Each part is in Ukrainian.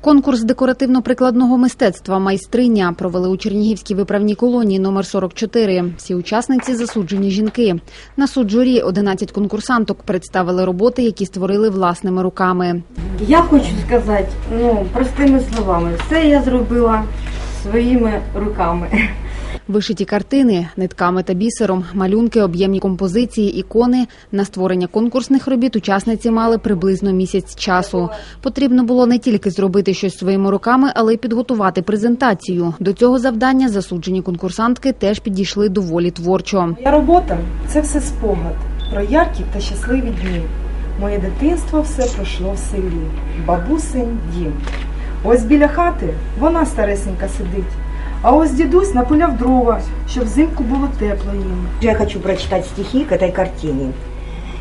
Конкурс декоративно-прикладного мистецтва майстриня провели у Чернігівській виправній колонії номер 44. Всі учасниці засуджені жінки. На суд журі 11 конкурсанток представили роботи, які створили власними руками. Я хочу сказати, ну, простими словами, все я зробила своїми руками. Вишиті картини нитками та бісером, малюнки, об'ємні композиції, ікони. На створення конкурсних робіт учасниці мали приблизно місяць часу. Потрібно було не тільки зробити щось своїми руками, але й підготувати презентацію. До цього завдання засуджені конкурсантки теж підійшли доволі творчо. Моя робота це все спогад про яркі та щасливі дні. Моє дитинство все пройшло в селі, бабусин дім. Ось біля хати вона старесенька сидить. А ось дідусь напиляв дрова, щоб взимку було тепло їм. Я хочу прочитать стихи к этой картине.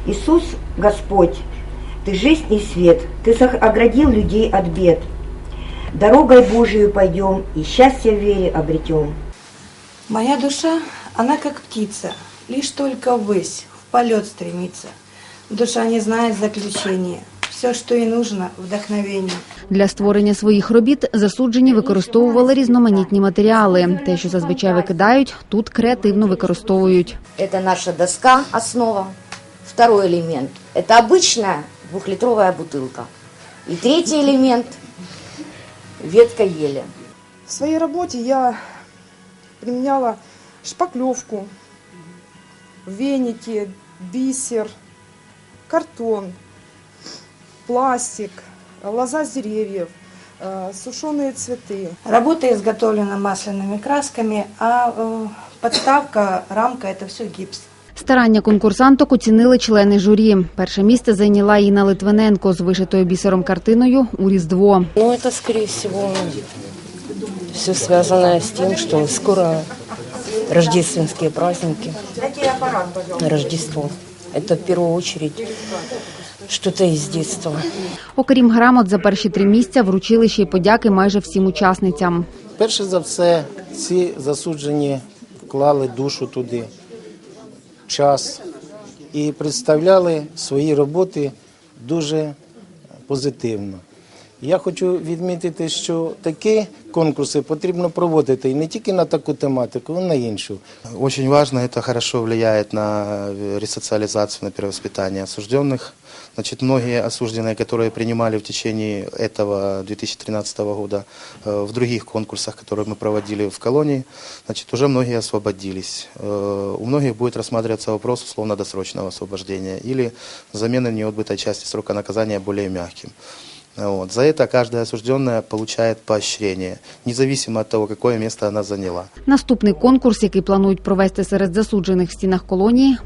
Иисус, Господь, Ты жизнь и свет, Ты оградил людей от бед. Дорогой Божию пойдем и счастье в вере обретем. Моя душа, она как птица, лишь только ввысь, в полет стремится. Душа не знает заключения, все, что ей нужно, вдохновение. Для створення своїх робіт засуджені використовували різноманітні матеріали. Те, що зазвичай викидають, тут креативно використовують. Это наша доска, основа. Второй элемент – это обычная двухлитровая бутылка. И третий элемент – ветка ели. В своей работе я применяла шпаклевку, веники, бисер, картон, пластик, лоза с деревьев, э, сушеные цветы. Работа изготовлена масляными красками, а э, подставка, рамка – это все гипс. Старання конкурсанток оцінили члени журі. Перше місце зайняла Інна Литвиненко з вишитою бісером картиною у Різдво. Ну, это, скорее всего, все связано с тем, что скоро рождественские праздники. Рождество. Это в первую очередь що із дитинства. Окрім грамот, за перші три місця вручили ще й подяки майже всім учасницям. Перше за все, ці засуджені вклали душу туди, час і представляли свої роботи дуже позитивно. Я хочу відмітити, що такі конкурси потрібно проводити і не тільки на таку тематику, а й на іншу. Очень важно, это хорошо влияет на э, ресоциализацию, на перевоспитание осужденных. Значит, многие осужденные, которые принимали в течение этого 2013 года э, в других конкурсах, которые мы проводили в колонии, значит, уже многие освободились. Э, У многих будет рассматриваться вопрос условно-досрочного освобождения или замены неотбытой части срока наказания более мягким. Вот. За это каждая осужденная получает поощрение, независимо от того, какое место она заняла. Наступний конкурс, який планують провести серед засуджених в стінах колонії,